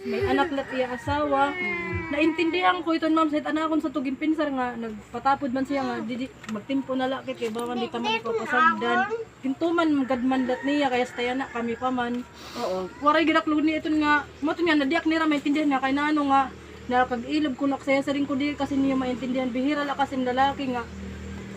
May anak lat iya asawa. Naintindihan ko ito ma'am sa anak sa tuging pinsar nga nagpatapod man siya nga didi magtimpo na laki kay bawan di taman ko pasagdan. Tintuman gadman lat niya kaya staya na kami pa man. Oo. Waray gidaklog ni ito nga mo nga nadiak nira maintindihan nga kay nano nga nakag-ilog ko naksaya sa rin ko di kasi niya maintindihan bihira la kasi lalaki nga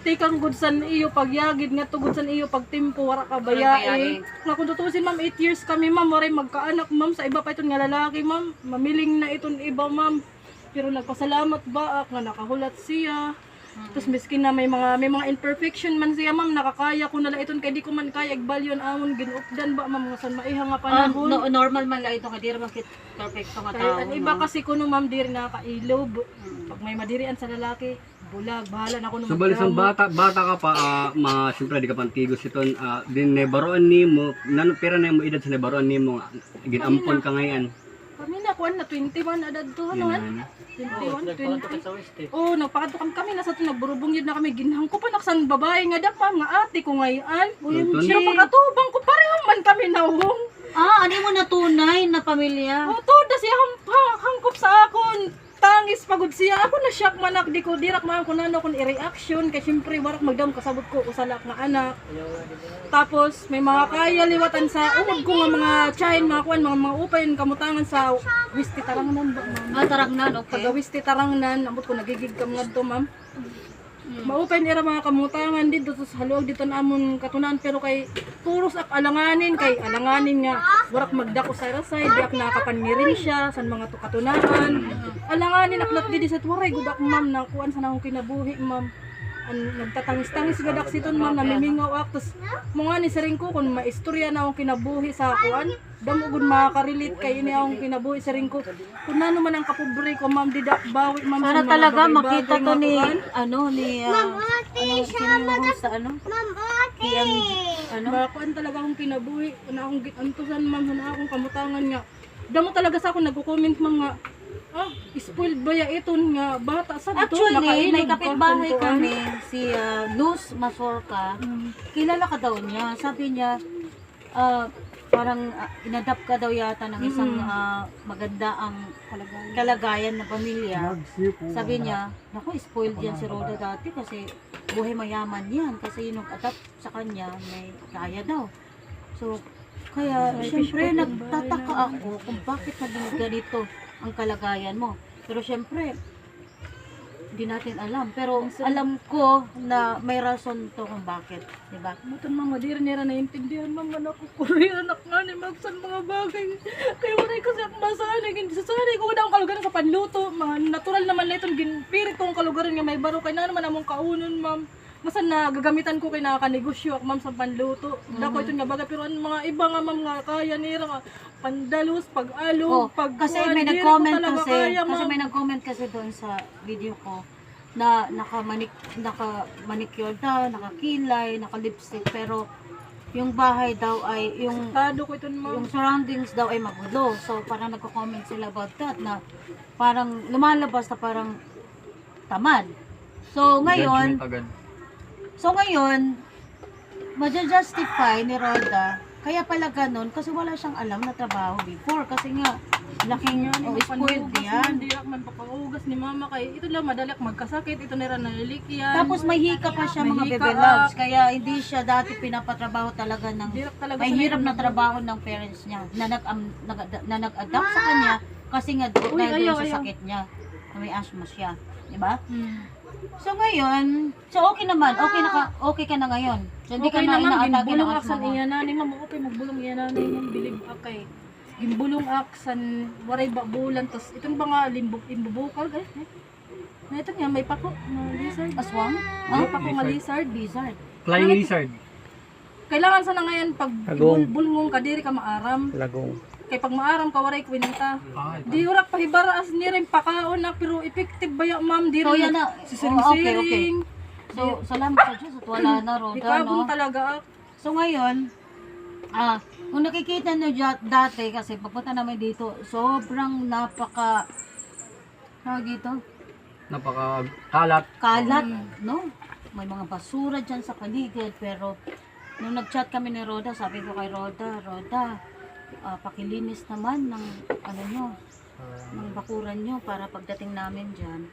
tikang good san iyo pagyagid nga tugod san iyo pagtimpo wara ka bayae. Nga kung tutusin ma'am 8 years kami ma'am waray magkaanak ma'am sa iba pa iton nga lalaki ma'am. Mamiling na iton iba ma'am. Pero nagpasalamat ba nga nakahulat siya. Tapos miskin na may mga may mga imperfection man siya ma'am nakakaya ko nala iton kay di ko man kaya igbalyon amon ginuupdan ba ma'am nga san maiha nga Ah, panahon. no, normal man lang ito nga di makit perfecto nga kaya tao. ang iba no? kasi kuno ma'am diri nakakailob. Pag may madirian sa lalaki bulag bahala na kuno So bali sa bata bata ka pa ah, ma syempre di ka pantigos iton ah, din nebaroan nimo nan pera na mo edad sa nebaroan nimo nga ginampon ka ngayon. kami na kuan na 21 adad to ano Yan, an 21 20 Oh, nagpakatukam kami na sa to nagburubong yun na kami ginhang ko pa naksan babae nga dapa nga ate ko ngayon. Tuntun. Siya pagkatubang ko pareho man kami nawong. Ah, ano mo na tunay na pamilya? Oh, to da siya hang, hang, hangkop sa akon. Tangis pagod siya. Ako na shock manak di ko dirak man ko nano kun i-reaction kay syempre warak magdam kasabot ko usalak nga anak. Tapos may mga kaya liwatan sa umod ko nga mga chain mga kuan mga mga upayan kamutangan sa wisti tarangnan ba ma'am. Ah, tarangnan, okay. Ti tarangnan, ambot ko nagigig kam ngadto ma'am. Maupay nira mga kamutangan dito sa haluag dito na amon katunan pero kay puros ak alanganin kay alanganin nga warak magdako sa rasay diak nakapangirin siya san mga to katunahan. Alanganin aklat di sa tuwaray gudak ma'am na kuan sa nang kinabuhi ma'am. An nagtatangis-tangis gadak siton ma'am namimingaw ak tos mga ni saring ko kun maistorya na akong kinabuhi sa kuan damo gud makaka-relate kay ini akong kinabuhi sa ring ko. Kun nano man ang kapobre ko ma'am didak bawi ma'am Sana sa mga talaga makita to nga ni, kuan. ano, ni, ah, ano, sino yung host sa ano? Kiyang, ano? Bakuan talaga akong kinabuhi. Una akong gitantusan ma'am, una akong kamutangan nga. Damo talaga sa ako nagko-comment ma'am nga, ah, spoiled ba ya iton nga bata sa dito? Actually, may kapitbahay ka, kami, si uh, Luz Masorka. Mm. Kilala ka daw niya. Sabi niya, ah, parang uh, inadapt ka daw yata ng isang ah, maganda ang kalagayan na pamilya. Sabi niya, naku, spoiled yan si Roda dati kasi buhay mayaman yan. Kasi yung nag-adapt sa kanya, may kaya daw. So, kaya syempre nagtataka ako kung bakit naging ganito ang kalagayan mo. Pero syempre, hindi natin alam. Pero alam ko na may rason to kung bakit. Diba? Mutan ma'am, di rin nila naiintindihan ma'am, anak ko, Korea, anak nga ni Magsan mga bagay. Kaya wala kasi ako masalig, hindi sa sanay ko na akong kalugaran sa panluto. Mga natural naman na itong ginpirit kong kalugaran nga may baro. Kaya na naman among kaunon ma'am. Masan na gagamitan ko kay nakakanegosyo ako ma'am sa panluto. Dako ito nga bagay pero ang mga iba nga ma'am nga kaya nila nga pandalos, pag-alo, Oh, pag kasi kuwan, may rin nag-comment ko talaga kasi, kaya, kasi ma'am. may nag-comment kasi doon sa video ko na naka-manik, naka-manicure daw, naka-kilay, naka-lipstick, pero yung bahay daw ay, yung Tado ko ito ma'am. yung surroundings daw ay magulo. So, parang nagko-comment sila about that na parang lumalabas na parang tamad. So, ngayon, Judgment agad. So ngayon, maja-justify ni Roda, kaya pala ganun, kasi wala siyang alam na trabaho before. Kasi nga, laking Yan, oh, spoiled yan. man, Di ako man papaugas ni mama kay ito lang madali ako magkasakit, ito na rin nalilikyan. Tapos may hika pa siya May mga bebe loves. Kaya hindi siya dati pinapatrabaho talaga ng talaga may hirap na trabaho ng parents niya na nag um, nag- na nag-adapt sa kanya kasi nga dahil sa sakit niya na may asthma siya, 'di ba? Hmm. So ngayon, so okay naman, okay na ka, okay ka na ngayon. So hindi okay ka na naman, inaatake gimbulong ng aksan mo. iya nani, ma'am, okay, magbulong iya nani, ma'am, bilib akay. Gimbulong aksan, waray ba bulan, tos itong mga limbok, imbubukal, eh, eh. Na ito nga, may pako, na lizard. Aswang? May Ah, pako nga lizard. lizard. Flying lizard. Kailangan sana ngayon, pag Agong. ibulbulngong ka, diri ka maaram. Lagong. Kay pag maaram ka, waray kwenta. Ah, Di urak pahibaraas ni rin pakaon na, pero effective ba ya, ma'am? Di So rin yan na. Oh, okay, okay. So salamat sa Diyos at wala na Roda, Ikabong no? talaga ako. So ngayon, ah, kung nakikita nyo dya- dati, kasi papunta namin dito, sobrang napaka, tawag dito, napaka kalat. kalat, no? May mga basura dyan sa paligid, pero nung nag-chat kami ni Roda, sabi ko kay Roda, Roda, ah, pakilinis naman ng, ano nyo, ng bakuran nyo para pagdating namin dyan,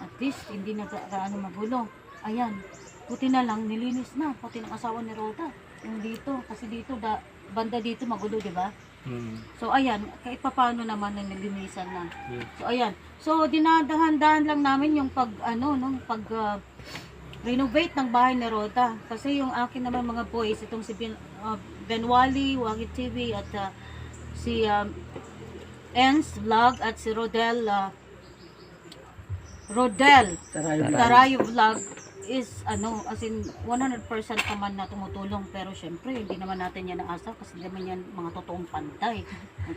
at least hindi na ga- gaano magulo. Ayan, buti na lang nilinis na, pati ng asawa ni Rhoda. Yung dito, kasi dito, da, banda dito magulo, di ba? Mm. So ayan, kahit papaano naman na nilinisan na. Yeah. So ayan. So dinadahan-dahan lang namin yung pag ano nung pag ah, renovate ng bahay ni Rhoda kasi yung akin naman mga boys itong si Ben, uh, Benwali, Wagi TV at ah, si um, Ens Vlog at si Rodel ah, Rodel Tarayo Vlog is ano as in 100% naman na tumutulong pero syempre hindi naman natin yan naasa kasi naman yan mga totoong pantay.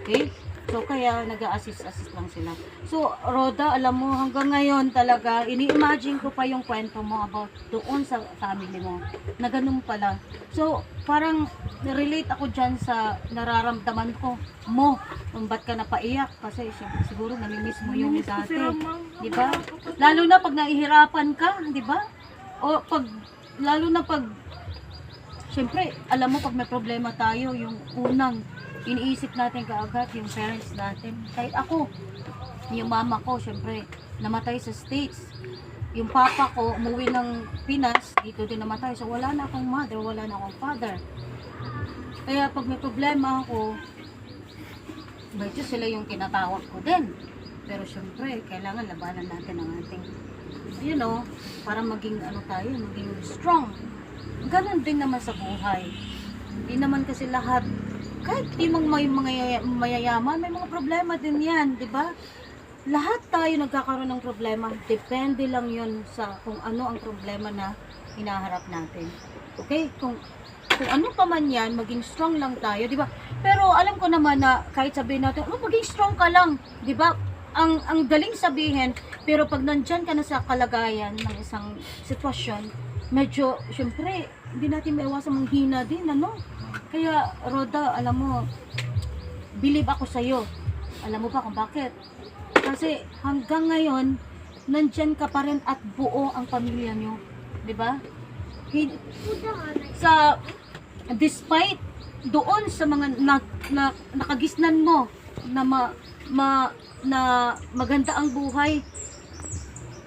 Okay? So kaya nag-assist assist lang sila. So Roda alam mo hanggang ngayon talaga ini-imagine ko pa yung kwento mo about doon sa family mo na ganun pala. So parang relate ako dyan sa nararamdaman ko mo kung ba't ka napaiyak? Kasi syempre, siguro namimiss mo yung dati di ba? Lalo na pag nahihirapan ka di ba o pag lalo na pag syempre alam mo pag may problema tayo yung unang iniisip natin kaagad yung parents natin. Kahit ako yung mama ko syempre namatay sa states. Yung papa ko umuwi ng Pinas dito din namatay. So wala na akong mother wala na akong father. Kaya pag may problema ako medyo sila yung tinatawag ko din. Pero syempre kailangan labanan natin ang ating you know, para maging ano tayo, maging strong. Ganon din naman sa buhay. Hindi naman kasi lahat, kahit di mang may mga mayayaman, may mga problema din yan, di ba? Lahat tayo nagkakaroon ng problema. Depende lang yon sa kung ano ang problema na hinaharap natin. Okay? Kung kung ano pa man yan, maging strong lang tayo, di ba? Pero alam ko naman na kahit sabihin natin, oh, maging strong ka lang, di ba? Ang ang galing sabihin, pero pag nandyan ka na sa kalagayan ng isang sitwasyon, medyo, syempre, hindi natin maiwasan manghina din, ano? Kaya, Roda, alam mo, believe ako sa'yo. Alam mo pa kung bakit? Kasi hanggang ngayon, nandyan ka pa rin at buo ang pamilya nyo. Di ba? Sa, despite doon sa mga na, na, nakagisnan mo na ma, ma, na maganda ang buhay,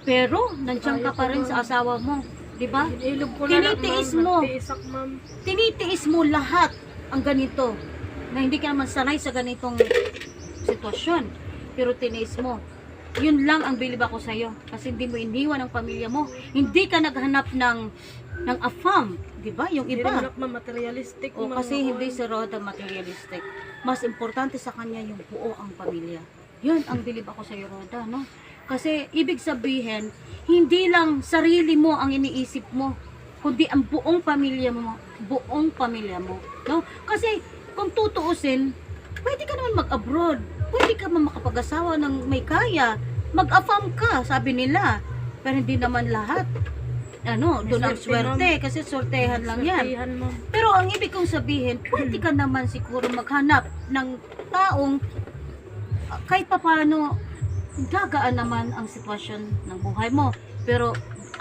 pero nandiyan ka pa rin sa asawa mo. Di ba? Inilog ko na lang, Tinitiis ma'am. mo. Nagtiisak, ma'am. tinitiis mo lahat ang ganito na hindi ka naman sanay sa ganitong sitwasyon pero tiniis mo yun lang ang bilib ako sa'yo kasi hindi mo iniwan ang pamilya mo hindi ka naghanap ng ng afam di ba yung Hindi iba ako, ma'am, materialistic. o ma'am, kasi hindi si Roda materialistic mas importante sa kanya yung buo ang pamilya yun ang bilib ako sa'yo Roda no kasi ibig sabihin hindi lang sarili mo ang iniisip mo kundi ang buong pamilya mo, buong pamilya mo, no? Kasi kung tutuusin, pwede ka naman mag-abroad, pwede ka naman makapag-asawa ng may kaya, mag-afam ka, sabi nila. Pero hindi naman lahat. Ano, doon ang swerte, kasi sortehan lang yan. Swertihan, ma'am. Pero ang ibig kong sabihin, pwede ka naman siguro maghanap ng taong ah, kahit papano gagaan naman ang sitwasyon ng buhay mo. Pero,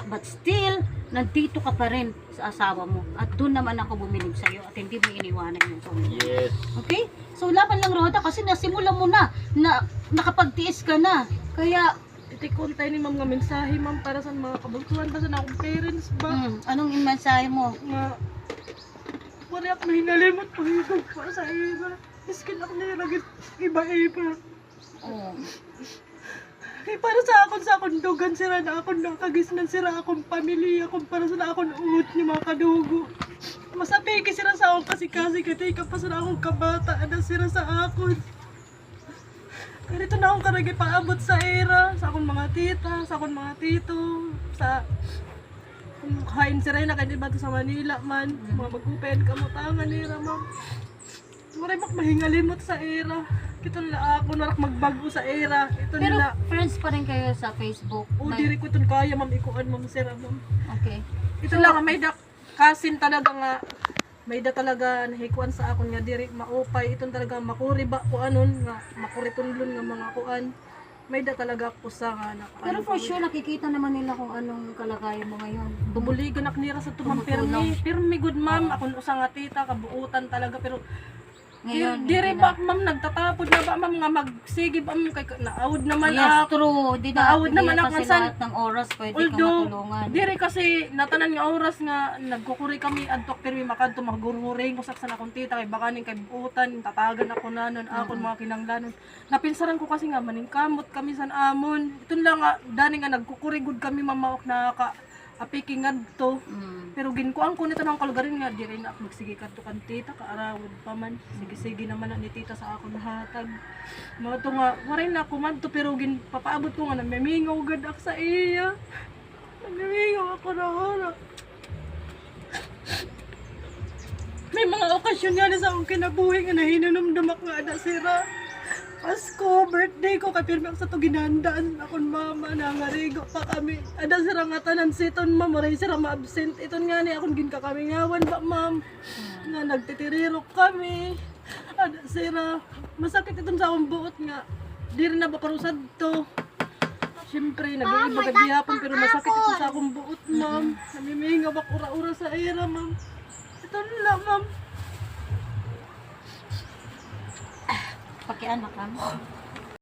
but still, nandito ka pa rin sa asawa mo. At doon naman ako bumilig sa'yo at hindi mo iniwanan yung pamilya. Yes. Okay? So, laban lang, Roda, kasi nasimula mo na, na nakapagtiis ka na. Kaya, Itikuntay ni ma'am nga mensahe, ma'am, para sa mga kabagtuhan, para sa akong parents ba? mm, anong mensahe mo? Nga, wala ako mahinalimot pahigog pa sa iba. Miskin ako nilagit iba-iba. Oh. Kaya para sa akon sa akong dugan sira na akong nakagisnan sira akong pamilya akong para sa na akong uot ni mga kadugo. Masapiki sila sa akong kasi kasi katay ka pa sa akong kabata na sira sa akon. Kaya dito na akong karagi paabot sa era, sa akong mga tita, sa akong mga tito, sa kain sila na kanya ba sa Manila man, mga magupen kamutangan nila ma'am. Maray mak mahingalimot sa era. Kito nila ako narak magbago sa era. Ito Pero, nila friends pa rin kayo sa Facebook. o May- diri ko itong kaya ma'am ikuan ma'am sira ma'am. Okay. Ito lang may da kasin talaga nga may da talaga nahikuan sa akon nga diri maupay itong talaga makuri ba ko anon nga makuritunlon nga mga kuan. May da talaga ko sa nga na Pero for sure, nakikita naman nila kung anong kalagayan mo ngayon. Bubuligan ak nira sa tumang pirmi. Pirmi good ma'am. Akong usa nga tita kabuutan talaga pero Ngayon, di rin hindi ba ma'am nagtatapod na ba ma'am nga magsige ba ma'am kay naawd naman Yes, ako. true. Di na, hindi naman na ako kasi sa- lahat ng oras pwede kang Although, matulungan. dire kasi natanan nga oras nga nagkukuri kami adtok pero makadto maggururing usak sa nakong tita kay bakaning kay buutan tatagan ako nanon akon mga kinanglanon. Napinsaran ko kasi nga maningkamot kami san amon. Itun lang nga dani nga nagkukuri gud kami mamaok na ka apiki ngadto. Mm. Pero ginkuan ko nito ng kalgarin nga, di rin na ako magsige kadto kan tita, kaarawod pa man. Sige-sige naman na ni tita sa ako nahatag. Mga to nga, waray na ako man to, pero gin, papaabot ko nga, namimingaw gad ako sa iya. Namimingaw ako na oras. May mga okasyon nga na sa akong kinabuhi nga nahinanumdamak nga ada sira. Pasko, birthday ko, kay pirmi ako sa to ginandaan akong mama na ngarigo pa kami. Ada sira nga tanan siton ma'am, maray sira ma-absent. Iton nga ni akong ginkakamingawan ba ma'am. Nga nagtitirirok kami. Ada sira. Masakit iton sa akong buot nga. Di rin na baparusad to. Siyempre, nag-iiba gagihapon pero masakit ito sa akong buot, ma'am. Namimingaw ako ura-ura sa ira, ma'am. Ito na, ma'am. Pakianak ka.